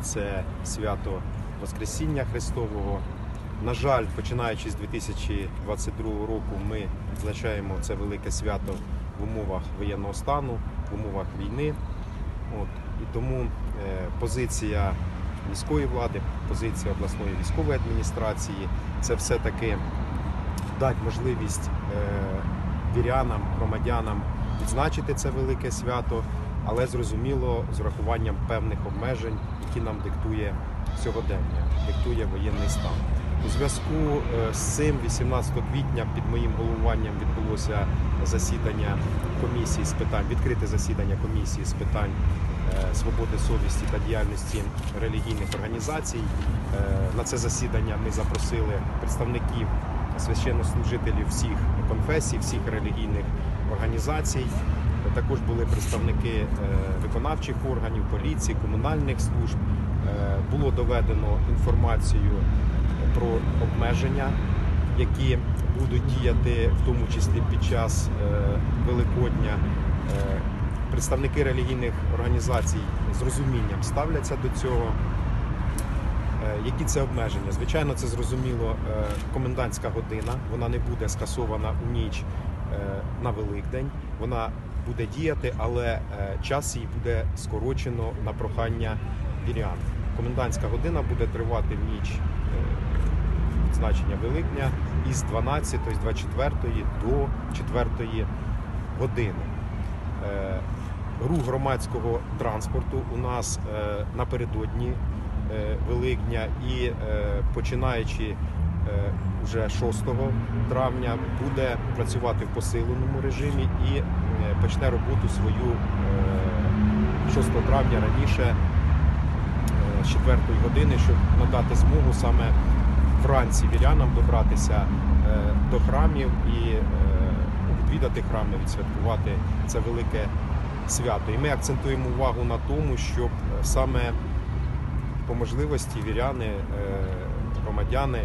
Це свято Воскресіння Христового. На жаль, починаючи з 2022 року, ми відзначаємо це велике свято в умовах воєнного стану, в умовах війни. От. І тому е, позиція міської влади, позиція обласної військової адміністрації це все-таки дати можливість е, вірянам, громадянам відзначити це велике свято, але зрозуміло з урахуванням певних обмежень, які нам диктує сьогодення, диктує воєнний стан. У зв'язку е, з цим 18 квітня під моїм головуванням відбулося засідання комісії з питань, відкрите засідання комісії з питань е, свободи совісті та діяльності релігійних організацій. Е, На це засідання ми запросили представників священнослужителів всіх конфесій, всіх релігійних організацій. Також були представники е, виконавчих органів, поліції, комунальних служб. Е, Було доведено інформацію про обмеження, які будуть діяти в тому числі під час е, Великодня. Представники релігійних організацій з розумінням ставляться до цього. Які це обмеження? Звичайно, це зрозуміло комендантська година. Вона не буде скасована у ніч на Великдень. Вона буде діяти, але е, час її буде скорочено на прохання вірян. Комендантська година буде тривати в ніч е, відзначення Великдня із 12, з 24 до 4 години. Е, Рух громадського транспорту у нас напередодні Великдня і починаючи вже 6 травня буде працювати в посиленому режимі і почне роботу свою е, 6 травня раніше е, з 4 години, щоб надати змогу саме вранці вірянам добратися е, до храмів і е, відвідати храми, відсвяткувати це велике свято. І ми акцентуємо увагу на тому, щоб е, саме по можливості віряни, е, громадяни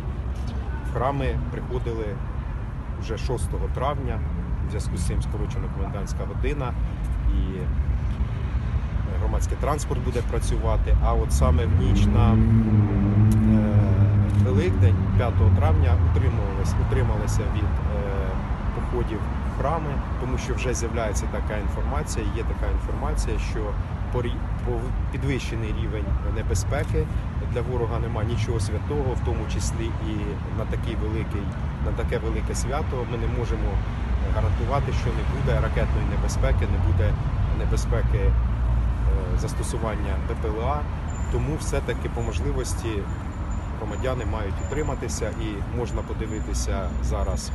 в храми приходили вже 6 травня. В зв'язку з цим скорочена комендантська година і громадський транспорт буде працювати. А от саме в ніч на е, Великдень, 5 травня, утримувалися, утрималися від е, походів в храми, тому що вже з'являється така інформація. Є така інформація, що по підвищений рівень небезпеки для ворога немає нічого святого, в тому числі і на такий великий, на таке велике свято. Ми не можемо гарантувати, що не буде ракетної небезпеки, не буде небезпеки е, застосування БПЛА. Тому все-таки по можливості громадяни мають утриматися і можна подивитися зараз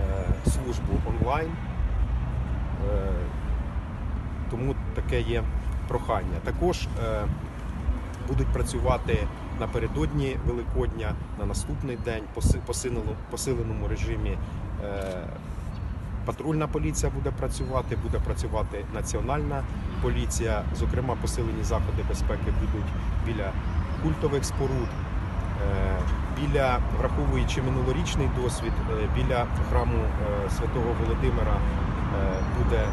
е, службу онлайн. Е, Тому таке є прохання. Також будуть працювати напередодні Великодня, на наступний день поси- посиленому режимі. Патрульна поліція буде працювати, буде працювати національна поліція. Зокрема, посилені заходи безпеки будуть біля культових споруд, е, біля, враховуючи минулорічний досвід, е, біля храму е, святого Володимира буде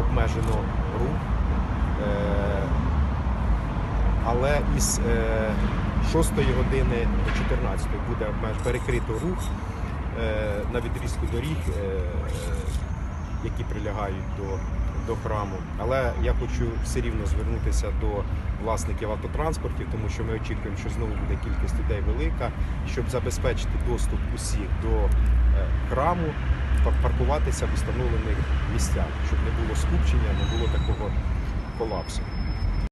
обмежено рух. Але із 6 години до 14 буде перекрито рух на відрізку доріг, е, які прилягають до, до храму. Але я хочу все рівно звернутися до власників автотранспортів, тому що ми очікуємо, що знову буде кількість людей велика, щоб забезпечити доступ усіх до е, храму, паркуватися в встановлених місцях, щоб не було скупчення, не було такого колапсу.